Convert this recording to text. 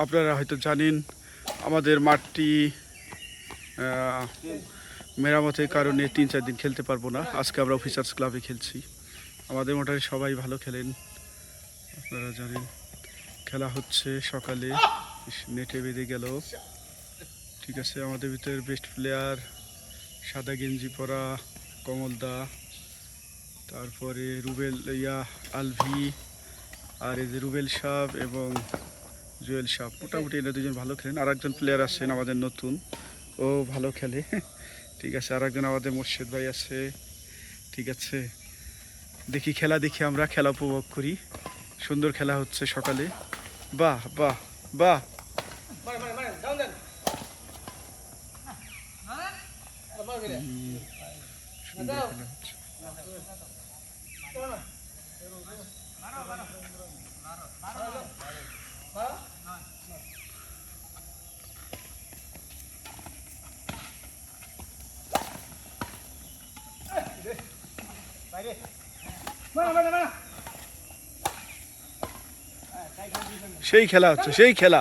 আপনারা হয়তো জানেন, আমাদের মাঠটি মেরামতের কারণে তিন চার দিন খেলতে পারব না। আজকে আমরা অফিসার্স ক্লাবে খেলছি। আমাদের মোটামুটি সবাই ভালো খেলেন। আপনারা জানেন, খেলা হচ্ছে সকালে, নেটে বেঁধে গেল। ঠিক আছে, আমাদের ভিতরে বেস্ট প্লেয়ার সাদা গেঞ্জি পরা কমল দা, তারপরে রুবেল, ইয়া, আলভি, আর এই যে রুবেল সাহ এবং জুয়েল সাহ মোটামুটি এরা দুজন ভালো খেলেন। আর একজন প্লেয়ার আছেন আমাদের নতুন। ও ভালো খেলে। ঠিক আছে আর একজন আমাদের মোর্শেদ ভাই আছে। ঠিক আছে। দেখি খেলা দেখি আমরা, খেলা উপভোগ করি। সুন্দর খেলা হচ্ছে সকালে। বাহ বাহ বাহ। সুন্দর খেলা হচ্ছে। সেই খেলা হচ্ছে সেই খেলা।